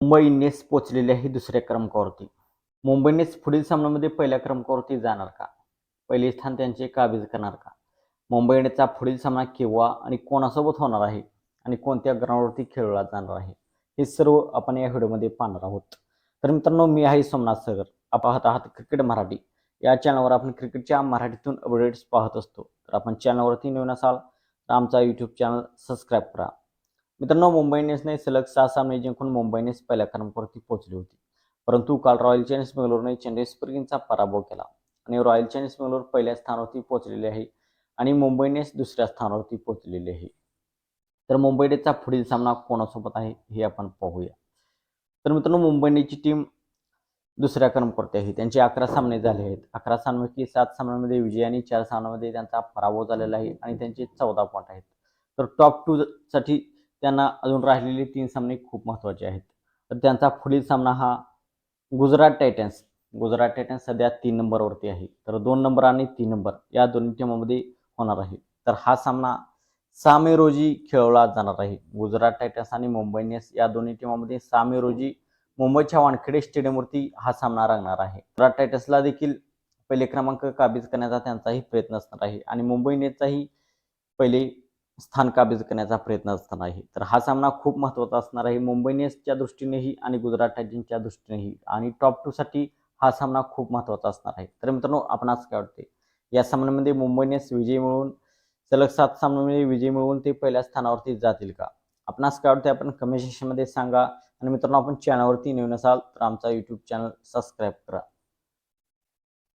Mumbai Indians पोचलेली आहे दुसऱ्या क्रमांकावरती. मुंबई इंडियन्स पुढील सामन्यामध्ये पहिल्या क्रमांकावरती जाणार का? पहिले स्थान त्यांचे काबीज करणार का? मुंबई इंडियन्सचा पुढील सामना केव्हा आणि कोणासोबत होणार आहे आणि कोणत्या ग्राउंडवरती खेळला जाणार आहे? हे सर्व आपण या व्हिडिओमध्ये पाहणार आहोत. तर मित्रांनो मी आहे सोमनाथ सगर आपण आहात क्रिकेट मराठी. या चॅनलवर आपण क्रिकेटच्या मराठीतून अपडेट्स पाहत असतो. तर आपण चॅनलवरती नवीन असाल तर आमचा यूट्यूब चॅनल सबस्क्राईब करा. मित्रांनो मुंबई इंडियन्सने सलग सहा सामने जिंकून मुंबई इंडियन्स पहिल्या क्रमांकावरती पोहोचली होती. परंतु काल रॉयल चॅलेंजर्स बेंगलोरने चेन्नई सुपर किंगचा पराभव केला आणि रॉयल चॅलेंजर्स बेंगलोर पहिल्या स्थानावरती पोहोचलेले आहे आणि मुंबई इंडियन्स दुसऱ्या स्थानावरती पोहोचलेली आहे. तर मुंबई इंडियन्सचा पुढील सामना कोणासोबत आहे हे आपण पाहूया. तर मित्रांनो मुंबई इंडियन्सची टीम दुसऱ्या क्रमांकावरती आहे. त्यांचे अकरा सामने झाले आहेत. अकरा सामन्यापैकी सात सामन्यांमध्ये विजय आणि चार सामन्यांमध्ये त्यांचा पराभव झालेला आहे आणि त्यांचे चौदा पॉईंट आहेत. तर टॉप टू साठी त्यांना अजून राहिलेले तीन सामने खूप महत्त्वाचे आहेत. तर त्यांचा पुढील सामना हा गुजरात टायटन्स. गुजरात टायटन्स सध्या तीन नंबरवरती आहे. तर दोन नंबर आणि तीन नंबर या दोन्ही टीमामध्ये होणार आहे. तर हा सामना सहा मे रोजी खेळवला जाणार आहे. गुजरात टायटन्स आणि मुंबई इंडियन्स या दोन्ही टीमामध्ये सहा मे रोजी मुंबईच्या वानखेडे स्टेडियमवरती हा सामना रंगणार आहे. गुजरात टायटन्सला देखील पहिले क्रमांक काबीज करण्याचा त्यांचाही प्रयत्न असणार आहे. आणि मुंबई इंडियन्सचाही पहिले स्थान काबीज करण्याचा प्रयत्न असणार आहे तर हा सामना खूप महत्त्वाचा असणार आहे. मुंबई इंडियन्सच्या दृष्टीनेही आणि गुजरात टायटन्सच्या दृष्टीनेही. आणि टॉप टूसाठी हा सामना खूप महत्त्वाचा असणार आहे. तर मित्रांनो आपणास काय वाटते या सामन्यामध्ये मुंबई इंडियन्स विजय मिळवून सलग सात सामन्यामध्ये विजय मिळवून ते पहिल्या स्थानावरती जातील का? आपणास काय वाटते आपण कमेंट सेक्शनमध्ये सांगा. आणि मित्रांनो आपण चॅनलवरती नवीन असाल तर आमचा यूट्यूब चॅनल सबस्क्राईब करा.